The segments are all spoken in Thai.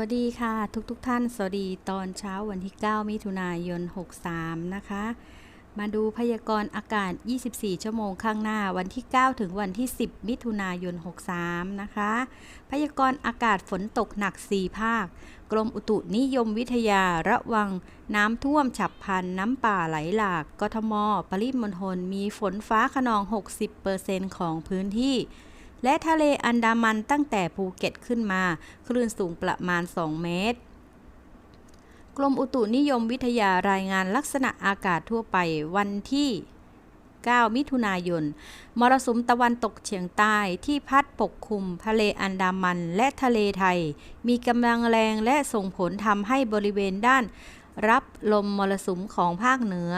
สวัสดีค่ะ ทุกๆทท่าน สวัสดีตอนเช้าวันที่ 9 มิถุนายน 63 นะคะ มาดูพยากรณ์อากาศ 24 ชั่วโมงข้างหน้าวันที่ 9 ถึงวันที่ 10 มิถุนายน 63 นะคะ พยากรณ์อากาศฝนตกหนัก 4 ภาค กรมอุตุนิยมวิทยาระวัง น้ำท่วมฉับพลันน้ำป่าไหลหลากกทม ปริมณฑลมีฝนฟ้าขนอง 60%ของพื้นที่ และทะเลอันดามันตั้งแต่ภูเก็ตขึ้นมา คลื่นสูงประมาณ 2 เมตร กรมอุตุนิยมวิทยารายงานลักษณะอากาศทั่วไปวันที่ 9 มิถุนายน มรสุมตะวันตกเฉียงใต้ที่พัดปกคลุมทะเลอันดามันและทะเลไทย มีกำลังแรงและส่งผลทำให้บริเวณด้าน รับลมมรสุมของภาคเหนือ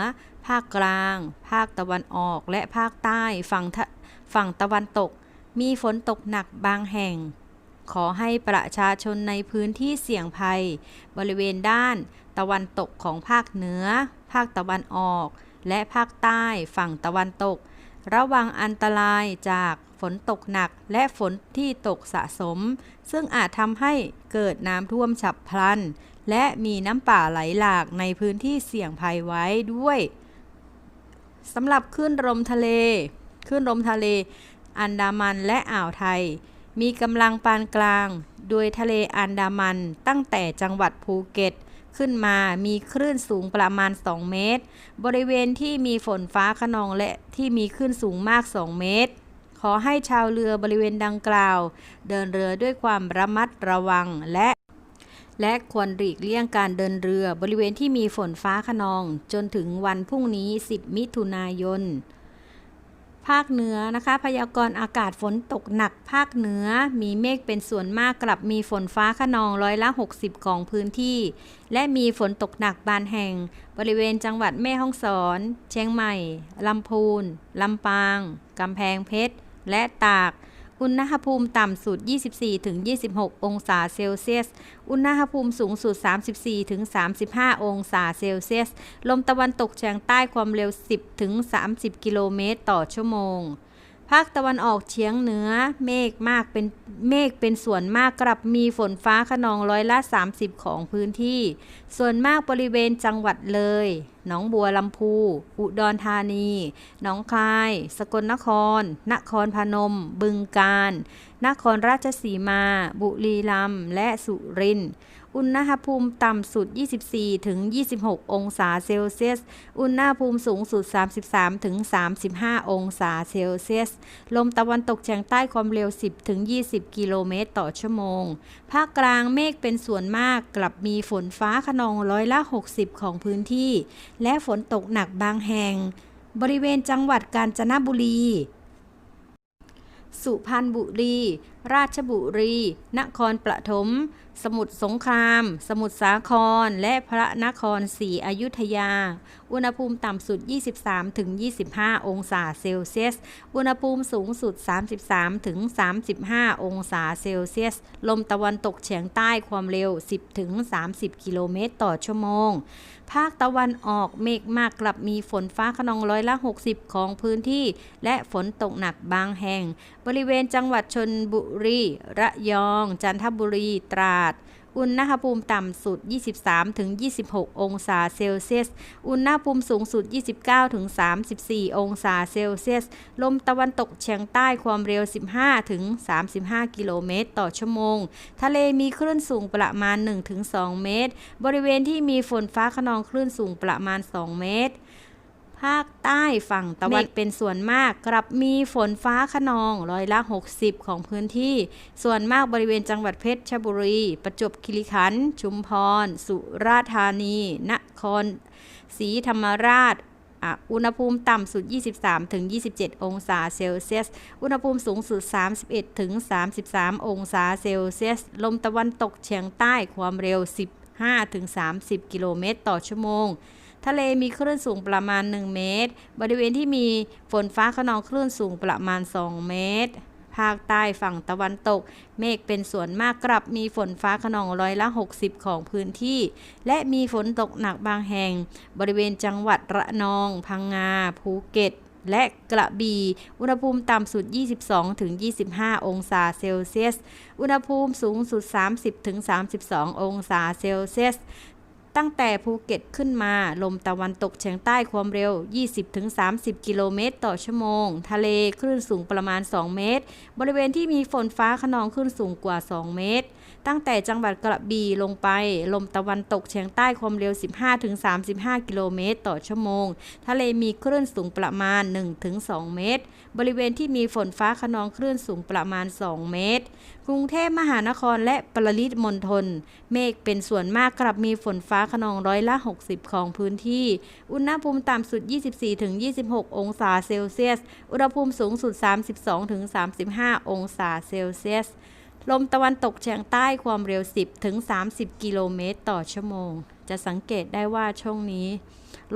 ภาคกลาง ภาคตะวันออกและภาคใต้ฝั่งฝั่งตะวันตก มีฝนตกหนักบางแห่ง ขอให้ประชาชนในพื้นที่เสี่ยงภัย บริเวณด้านตะวันตกของภาคเหนือ ภาคตะวันออก และภาคใต้ฝั่งตะวันตก ระวังอันตรายจากฝนตกหนักและฝนที่ตกสะสม ซึ่งอาจทำให้เกิดน้ำท่วมฉับพลัน และมีน้ำป่าไหลหลากในพื้นที่เสี่ยงภัยไว้ด้วยสำหรับคลื่นลมทะเลคลื่นลมทะเล อันดามันและอ่าวไทย มีกำลังปานกลาง โดยทะเลอันดามันตั้งแต่จังหวัดภูเก็ต ขึ้นมามีคลื่นสูงประมาณ 2 เมตร บริเวณที่มีฝนฟ้าขนองและที่มีคลื่นสูงมาก 2 เมตร ขอให้ชาวเรือบริเวณดังกล่าว เดินเรือด้วยความระมัดระวังและและควรหลีกเลี่ยงการเดินเรือบริเวณที่มีฝนฟ้าขนอง จนถึงวันพรุ่งนี้ 10 มิถุนายน ภาคเหนือนะคะ พยากรณ์อากาศฝนตกหนักภาคเหนือ มีเมฆเป็นส่วนมากกลับมีฝนฟ้าขนองร้อยละ 60 ของพื้นที่ และมีฝนตกหนักบานแห่ง บริเวณจังหวัดแม่ฮ่องสอน เชียงใหม่ลำพูนลำปางกำแพงเพชร และตาก อุณหภูมิต่ำสุด 24-26 องศาเซลเซียส อุณหภูมิสูงสุด 34-35 องศาเซลเซียส ลมตะวันตกเฉียงใต้ความเร็ว 10-30 กิโลเมตรต่อชั่วโมง ภาคตะวันออกเฉียงเหนือ เมฆมากเป็นเมฆเป็นส่วนมากกลับมีฝนฟ้าขนองร้อยละ 30 ของพื้นที่ ส่วนมากบริเวณจังหวัดเลย หนองบัวลำพู อุดรธานี หนองคาย สกลนคร นครพนม บึงกาฬ นครราชสีมา บุรีรัมย์ และสุรินทร์ อุณหภูมิต่ำสุด 24 ถึง 26 องศาเซลเซียส อุณหภูมิสูงสุด 33 ถึง 35 องศาเซลเซียส ลมตะวันตกเฉียงใต้ความเร็ว 10 ถึง 20 กิโลเมตรต่อชั่วโมง ภาคกลางเมฆเป็นส่วนมากกลับมีฝนฟ้าขนองร้อยละ 60 ของพื้นที่ และฝนตกหนักบางแห่ง บริเวณจังหวัดกาญจนบุรี สุพรรณบุรีราชบุรี นครปฐม สมุทรสงคราม สมุทรสาคร และพระนครศรีอยุธยา อุณหภูมิต่ำสุด 23-25 องศาเซลเซียส อุณหภูมิสูงสุด 33-35 องศาเซลเซียส ลมตะวันตกเฉียงใต้ความเร็ว 10-30 กิโลเมตรต่อชั่วโมง ภาคตะวันออกเมฆมากกลับมีฝนฟ้าขนองร้อยละ 60 ของพื้นที่ และฝนตกหนักบางแห่ง บริเวณจังหวัดชนบุรี ระยอง จันทบุรี ตราด อุณหภูมิต่ำสุด 23-26 องศาเซลเซียส อุณหภูมิสูงสุด 29-34 องศาเซลเซียส ลมตะวันตกเฉียงใต้ความเร็ว 15-35 กิโลเมตรต่อชั่วโมง ทะเลมีคลื่นสูงประมาณ 1-2 เมตร บริเวณที่มีฝนฟ้าขนองคลื่นสูงประมาณ 2 เมตร ภาคใต้ฝั่งตะวันเป็นส่วนมากกลับมีฝนฟ้าขนองร้อยละ 60 ของพื้นที่ ส่วนมากบริเวณจังหวัดเพชรบุรี ประจวบคีรีขันธ์ชุมพร สุราษฎร์ธานี นครศรีธรรมราชอุณหภูมิต่ำสุด 23-27 องศาเซลเซียส อุณหภูมิสูงสุด 31-33 องศาเซลเซียส ลมตะวันตกเฉียงใต้ความเร็ว 15-30 กิโลเมตรต่อชั่วโมง ทะเลมีคลื่นสูงประมาณ 1 เมตร บริเวณที่มีฝนฟ้าขนองคลื่นสูงประมาณ 2 เมตร ภาคใต้ฝั่งตะวันตก เมฆเป็นส่วนมากกลับมีฝนฟ้าขนองร้อยละ 60 ของพื้นที่ และมีฝนตกหนักบางแห่ง บริเวณจังหวัดระนอง พังงา ภูเก็ตและกระบี่อุณหภูมิต่ำสุด 22-25 องศาเซลเซียส อุณหภูมิสูงสุด 30-32 องศาเซลเซียส ตั้งแต่ภูเก็ตขึ้นมา ลมตะวันตกเฉียงใต้ความเร็ว 20-30 กิโลเมตรต่อชั่วโมง ทะเลคลื่นสูงประมาณ 2 เมตร บริเวณที่มีฝนฟ้าขนองคลื่นสูงกว่า 2 เมตร ตั้งแต่จังหวัดกระบี่ลงไป ลมตะวันตกเฉียงใต้ความเร็ว 15-35 กิโลเมตรต่อชั่วโมง ทะเลมีคลื่นสูงประมาณ 1-2 เมตร บริเวณที่มีฝนฟ้าขนองคลื่นสูงประมาณ 2 เมตรกรุงเทพมหานครและปริมณฑลเมฆเป็นส่วนมากกลับมีฝนฟ้าขนองร้อยละ 60 ของพื้นที่ อุณหภูมิต่ำสุด 24-26 องศาเซลเซียส อุณหภูมิสูงสุด 32-35 องศาเซลเซียส ลมตะวันตกเฉียงใต้ความเร็ว 10-30 กิโลเมตรต่อชั่วโมง จะสังเกตได้ว่าช่วงนี้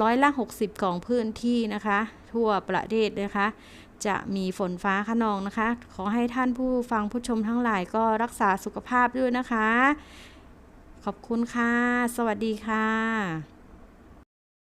ร้อยละ 60 ของพื้นที่นะคะ ทั่วประเทศนะคะ จะมีฝนฟ้าขนองนะคะ ขอให้ท่านผู้ฟังผู้ชมทั้งหลายก็รักษาสุขภาพด้วยนะคะ ขอบคุณค่ะ สวัสดีค่ะ